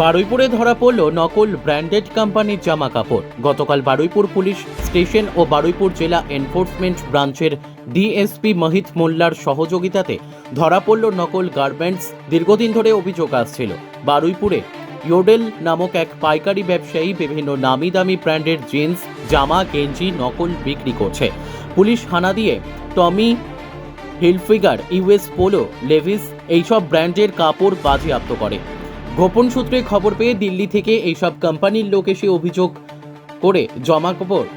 বারুইপুরে ধরা পড়ল নকল ব্র্যান্ডেড কোম্পানির জামা কাপড় গতকাল বারুইপুর পুলিশ স্টেশন ও বারুইপুর জেলা এনফোর্সমেন্ট ব্রাঞ্চের ডিএসপি মহিত মোল্লার সহযোগিতাতে ধরা পড়ল নকল গার্মেন্টস দীর্ঘদিন ধরে অভিযোগ আসছিল। বারুইপুরে ইয়োডেল নামক এক পাইকারি ব্যবসায়ী বিভিন্ন নামি দামি ব্র্যান্ডের জিন্স, জামা, গেঞ্জি, নকল বিক্রি করছে। পুলিশ হানা দিয়ে Tommy Hilfiger, US Polo, Levi's এইসব ব্র্যান্ডের কাপড় বাজেয়াপ্ত করে। গোপন সূত্রে খবর পেয়ে দিল্লি থেকে এইসব কোম্পানির লোক এসে অভিযোগ করে জমা কাপড়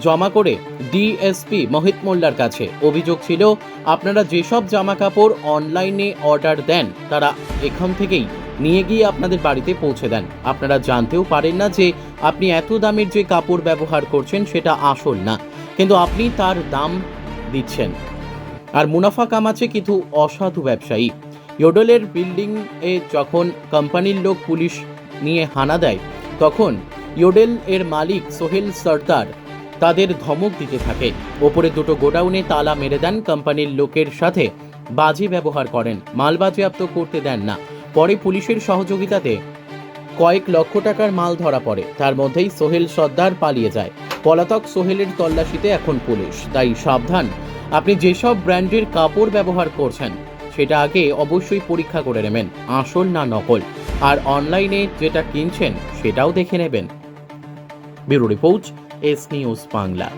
জমা করে ডিএসপি মোহিত মোল্লার কাছে। অভিযোগ ছিল, আপনারা যেসব জামা কাপড় অনলাইনে অর্ডার দেন, তারা এখান থেকেই নিয়ে গিয়ে আপনাদের বাড়িতে পৌঁছে দেন। আপনারা জানতেও পারেন না যে আপনি এত দামের যে কাপড় ব্যবহার করছেন, সেটা আসল না। কিন্তু আপনি তার দাম দিচ্ছেন। আর মুনাফা কামাচ্ছে কিছু অসাধু ব্যবসায়ী। ইয়োডলের বিল্ডিং এ যখন কোম্পানির লোক পুলিশ নিয়ে হানা দেয়, তখন ইয়োডেল এর মালিক সোহেল সর্দার তাদের ধমক দিতে থাকে। ওপরে দুটো গোডাউনে তালা মেরে দেন কোম্পানির লোকের সাথে। বাজি ব্যবহার করেন, মাল বাজেয়াপ্ত করতে দেন না। পরে পুলিশের সহযোগিতাতে কয়েক লক্ষ টাকার মাল ধরা পড়ে। তার মধ্যেই সোহেল সর্দার পালিয়ে যায়। পলাতক সোহেলের তল্লাশিতে এখন পুলিশ। তাই সাবধান। আপনি যেসব ব্র্যান্ডের কাপড় ব্যবহার করছেন সেটা আগে অবশ্যই পরীক্ষা করে নেবেন, আসল না নকল। আর অনলাইনে যেটা কিনছেন সেটাও দেখে নেবেন। Bureau report, S news Bangla.